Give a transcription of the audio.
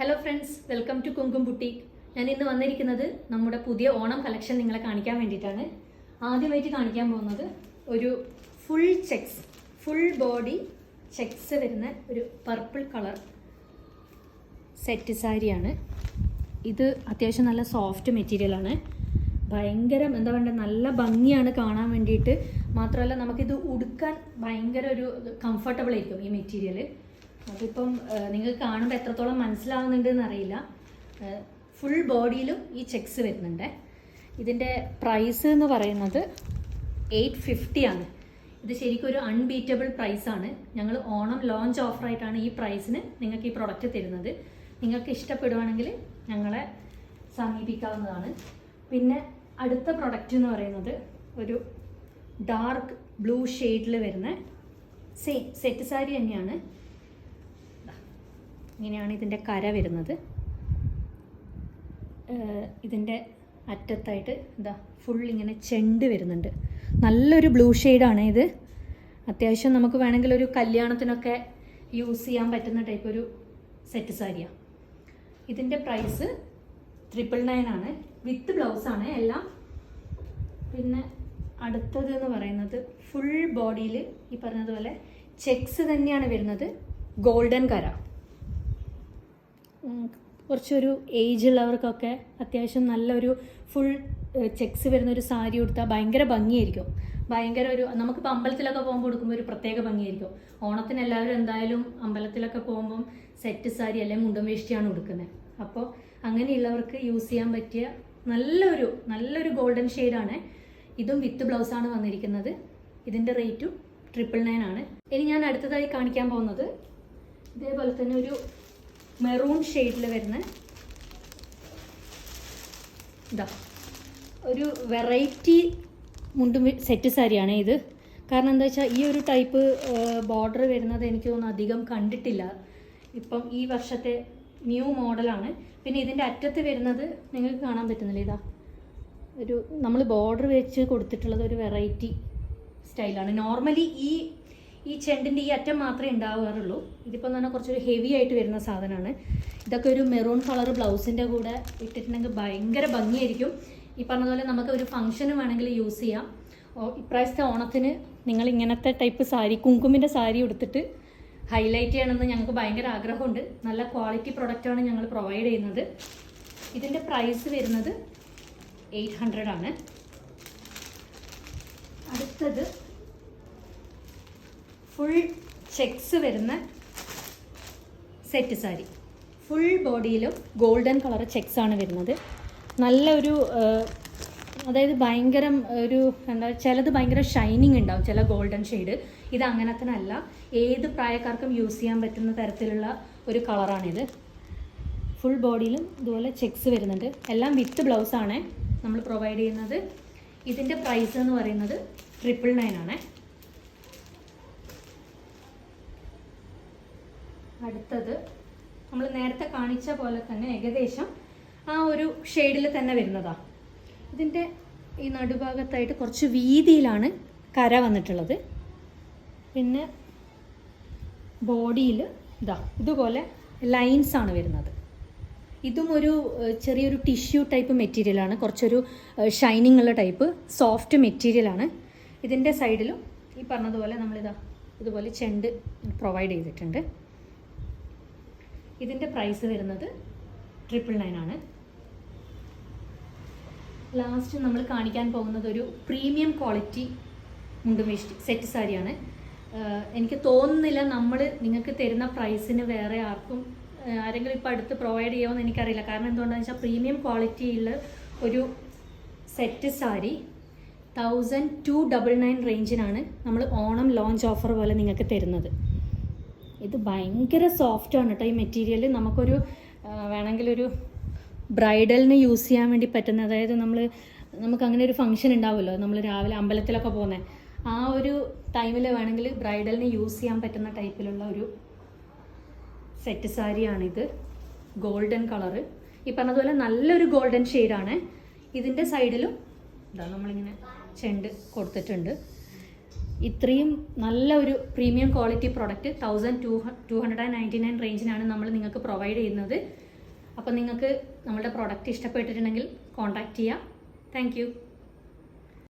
Hello friends welcome to Kumkum boutique ഞാൻ ഇന്ന് വന്നിരിക്കുന്നത് നമ്മുടെ പുതിയ ഓണം കളക്ഷൻ നിങ്ങളെ കാണിക്കാൻ വേണ്ടിയിട്ടാണ്. ആദ്യമായിട്ട് കാണിക്കാൻ പോകുന്നത് ഒരു full checks full body checks വരുന്ന ഒരു പർപ്പിൾ കളർ സെറ്റ് സാരിയാണ് ഇത് അത്യാവശ്യം നല്ല സോഫ്റ്റ് മെറ്റീരിയലാണ് ഭയങ്കരം എന്താ പറയുക നല്ല ഭംഗിയാണ് കാണാൻ വേണ്ടിയിട്ട്. മാത്രമല്ല നമുക്കിത് ഉടുക്കാൻ ഭയങ്കര ഒരു കംഫർട്ടബിൾ ആയിരിക്കും ഈ മെറ്റീരിയൽ അതിപ്പം നിങ്ങൾക്ക് കാണുമ്പോൾ എത്രത്തോളം മനസ്സിലാവുന്നുണ്ട് എന്നറിയില്ല ഫുൾ ബോഡിയിലും ഈ ചെക്സ് വരുന്നുണ്ട്. ഇതിന്റെ പ്രൈസ് എന്ന് പറയുന്നത് എയ്റ്റ് ഫിഫ്റ്റി ആണ്. ഇത് ശരിക്കും ഒരു അൺബീറ്റബിൾ പ്രൈസ് ആണ്. ഞങ്ങൾ ഓണം ലോഞ്ച് ഓഫറായിട്ടാണ് ഈ പ്രൈസിന് നിങ്ങൾക്ക് ഈ പ്രൊഡക്റ്റ് തരുന്നത്. നിങ്ങൾക്ക് ഇഷ്ടപ്പെടുവാണെങ്കിൽ ഞങ്ങളെ സമീപിക്കാവുന്നതാണ്. പിന്നെ അടുത്ത പ്രൊഡക്റ്റ് എന്ന് പറയുന്നത് ഒരു ഡാർക്ക് ബ്ലൂ ഷെയ്ഡിൽ വരുന്ന സെയിം സെറ്റ് സാരി തന്നെയാണ്. ഇങ്ങനെയാണ് ഇതിന്റെ കര വരുന്നത്. ഇതിന്റെ അറ്റത്തായിട്ട് ഇതാ ഫുൾ ഇങ്ങനെ ചെണ്ട് വരുന്നുണ്ട്. നല്ലൊരു ബ്ലൂ ഷെയ്ഡാണ് ഇത്. അത്യാവശ്യം നമുക്ക് വേണമെങ്കിൽ ഒരു കല്യാണത്തിനൊക്കെ യൂസ് ചെയ്യാൻ പറ്റുന്ന ടൈപ്പ് ഒരു സെറ്റ് സാരിയാണ് ഇതിന്റെ പ്രൈസ് ട്രിപ്പിൾ നയൻ ആണ്. വിത്ത് ബ്ലൗസാണ് എല്ലാം. പിന്നെ അടുത്തത് എന്ന് പറയുന്നത് ഫുൾ ബോഡിയിൽ ഈ പറഞ്ഞതുപോലെ ചെക്സ് തന്നെയാണ് വരുന്നത്. ഗോൾഡൻ കര. കുറച്ചൊരു ഏജ് ഉള്ളവർക്കൊക്കെ അത്യാവശ്യം നല്ലൊരു ഫുൾ ചെക്സ് വരുന്ന ഒരു സാരി കൊടുത്താൽ ഭയങ്കര ഭംഗിയായിരിക്കും. ഭയങ്കര ഒരു നമുക്കിപ്പോൾ അമ്പലത്തിലൊക്കെ പോകുമ്പോൾ കൊടുക്കുമ്പോൾ ഒരു പ്രത്യേക ഭംഗിയായിരിക്കും. ഓണത്തിന് എല്ലാവരും എന്തായാലും അമ്പലത്തിലൊക്കെ പോകുമ്പം സെറ്റ് സാരി അല്ലെങ്കിൽ മുണ്ടും വേഷ്ടിയാണ് കൊടുക്കുന്നത് അപ്പോൾ അങ്ങനെയുള്ളവർക്ക് യൂസ് ചെയ്യാൻ പറ്റിയ നല്ലൊരു നല്ലൊരു ഗോൾഡൻ ഷെയ്ഡാണ് ഇതും വിത്ത് ബ്ലൗസാണ് വന്നിരിക്കുന്നത്. ഇതിന്റെ റേറ്റും ട്രിപ്പിൾ നയൻ ആണ്. ഇനി ഞാൻ അടുത്തതായി കാണിക്കാൻ പോകുന്നത്. ഇതേപോലെ തന്നെ ഒരു മെറൂൺ ഷെയ്ഡിൽ വരുന്ന ഇതാ ഒരു വെറൈറ്റി മുണ്ടും സെറ്റ് സാരിയാണ് ഇത്. കാരണം എന്താ വെച്ചാൽ ഈ ഒരു ടൈപ്പ് ബോർഡർ വരുന്നത് എനിക്ക് തോന്നുന്നു അധികം കണ്ടിട്ടില്ല. ഇപ്പം ഈ വർഷത്തെ ന്യൂ മോഡലാണ്. പിന്നെ ഇതിന്റെ അറ്റത്ത് വരുന്നത് നിങ്ങൾക്ക് കാണാൻ പറ്റുന്നില്ല? ഇതാ ഒരു നമ്മൾ ബോർഡർ വെച്ച് കൊടുത്തിട്ടുള്ളത് ഒരു വെറൈറ്റി സ്റ്റൈലാണ്. നോർമലി ഈ ഈ ചെണ്ടിന്റെ ഈ അറ്റം മാത്രമേ ഉണ്ടാവാറുള്ളൂ. ഇതിപ്പോൾ എന്ന് പറഞ്ഞാൽ കുറച്ചൊരു ഹെവി ആയിട്ട് വരുന്ന സാധനമാണ്. ഇതൊക്കെ ഒരു മെറൂൺ കളർ ബ്ലൗസിന്റെ കൂടെ ഇട്ടിട്ടുണ്ടെങ്കിൽ ഭയങ്കര ഭംഗിയായിരിക്കും. ഈ പറഞ്ഞതുപോലെ നമുക്ക് ഒരു ഫംഗ്ഷന് വേണമെങ്കിൽ യൂസ് ചെയ്യാം. ഇപ്രാവശ്യത്തെ ഓണത്തിന് നിങ്ങൾ ഇങ്ങനത്തെ ടൈപ്പ് സാരി കുങ്കുമിന്റെ സാരി എടുത്തിട്ട് ഹൈലൈറ്റ് ചെയ്യണമെന്ന് ഞങ്ങൾക്ക് ഭയങ്കര ആഗ്രഹമുണ്ട്. നല്ല ക്വാളിറ്റി പ്രൊഡക്റ്റാണ് ഞങ്ങൾ പ്രൊവൈഡ് ചെയ്യുന്നത്. ഇതിന്റെ പ്രൈസ് വരുന്നത് എയ്റ്റ് ഹൺഡ്രഡ് ആണ്. അടുത്തത് ഫുൾ ചെക്സ് വരുന്ന സെറ്റ് സാരി ഫുൾ ബോഡിയിലും ഗോൾഡൻ കളർ ചെക്സ് ആണ് വരുന്നത്. നല്ലൊരു അതായത് ഭയങ്കര ഒരു എന്താ ചിലത് ഭയങ്കര ഷൈനിങ് ഉണ്ടാവും ചില ഗോൾഡൻ ഷെയ്ഡ് ഇത് അങ്ങനത്തനല്ല. ഏത് പ്രായക്കാർക്കും യൂസ് ചെയ്യാൻ പറ്റുന്ന തരത്തിലുള്ള ഒരു കളറാണിത് ഫുൾ ബോഡിയിലും ഇതുപോലെ ചെക്സ് വരുന്നുണ്ട്. എല്ലാം വിത്ത് ബ്ലൗസാണ് നമ്മൾ പ്രൊവൈഡ് ചെയ്യുന്നത്. ഇതിന്റെ പ്രൈസ് എന്ന് പറയുന്നത് ട്രിപ്പിൾ നയൻ ആണ്. അടുത്തത് നമ്മൾ നേരത്തെ കാണിച്ച പോലെ തന്നെ ഏകദേശം ആ ഒരു ഷെയ്ഡിൽ തന്നെ വരുന്നതാ. ഇതിന്റെ ഈ നടുഭാഗത്തായിട്ട് കുറച്ച് വീതിയിലാണ് കര വന്നിട്ടുള്ളത്. പിന്നെ ബോഡിയിൽ ഇതാ ഇതുപോലെ ലൈൻസ് ആണ് വരുന്നത്. ഇതും ഒരു ചെറിയൊരു ടിഷ്യൂ ടൈപ്പ് മെറ്റീരിയലാണ് കുറച്ചൊരു ഷൈനിങ് ഉള്ള ടൈപ്പ് സോഫ്റ്റ് മെറ്റീരിയലാണ് ഇതിന്റെ സൈഡിലും ഈ പറഞ്ഞതുപോലെ നമ്മളിതാ ഇതുപോലെ ചെണ്ട് പ്രൊവൈഡ് ചെയ്തിട്ടുണ്ട്. ഇതിന്റെ പ്രൈസ് വരുന്നത് ട്രിപ്പിൾ നയൻ ആണ്. ലാസ്റ്റ് നമ്മൾ കാണിക്കാൻ പോകുന്നത് ഒരു പ്രീമിയം ക്വാളിറ്റി മുണ്ടും മുണ്ടുമേഷ്ടി സെറ്റ് സാരിയാണ് എനിക്ക് തോന്നുന്നില്ല നമ്മൾ നിങ്ങൾക്ക് തരുന്ന പ്രൈസിന് വേറെ ആർക്കും ആരെങ്കിലും ഇപ്പോൾ അടുത്ത് പ്രൊവൈഡ് ചെയ്യുമെന്ന് എനിക്കറിയില്ല. കാരണം എന്തുകൊണ്ടാണെന്ന് വെച്ചാൽ പ്രീമിയം ക്വാളിറ്റിയുള്ള ഒരു set sari thousand two double nine റേഞ്ചിനാണ് നമ്മൾ ഓണം ലോഞ്ച് ഓഫർ പോലെ നിങ്ങൾക്ക് തരുന്നത്. ഇത് ഭയങ്കര സോഫ്റ്റാണ് കേട്ടോ ഈ മെറ്റീരിയൽ നമുക്കൊരു വേണമെങ്കിൽ ഒരു ബ്രൈഡലിന് യൂസ് ചെയ്യാൻ വേണ്ടി പറ്റുന്ന അതായത് നമ്മൾ നമുക്ക് അങ്ങനെ ഒരു ഫംഗ്ഷൻ ഉണ്ടാവുമല്ലോ. നമ്മൾ രാവിലെ അമ്പലത്തിലൊക്കെ പോകുന്നത് ആ ഒരു ടൈമിൽ വേണമെങ്കിൽ ബ്രൈഡലിന് യൂസ് ചെയ്യാൻ പറ്റുന്ന ടൈപ്പിലുള്ള ഒരു സെറ്റ് സാരിയാണിത് ഗോൾഡൻ കളറ് ഈ പറഞ്ഞതുപോലെ നല്ലൊരു ഗോൾഡൻ ഷെയ്ഡാണ് ഇതിന്റെ സൈഡിലും ഇതാ നമ്മളിങ്ങനെ ചെണ്ട് കൊടുത്തിട്ടുണ്ട്. ഇത്രയും നല്ല ഒരു premium quality product thousand two two hundred and ninety nine റേഞ്ചിനാണ് നമ്മൾ നിങ്ങൾക്ക് പ്രൊവൈഡ് ചെയ്യുന്നത്. അപ്പോൾ നിങ്ങൾക്ക് നമ്മുടെ പ്രോഡക്റ്റ് ഇഷ്ടപ്പെട്ടിട്ടുണ്ടെങ്കിൽ കോൺടാക്റ്റ് ചെയ്യാം. താങ്ക്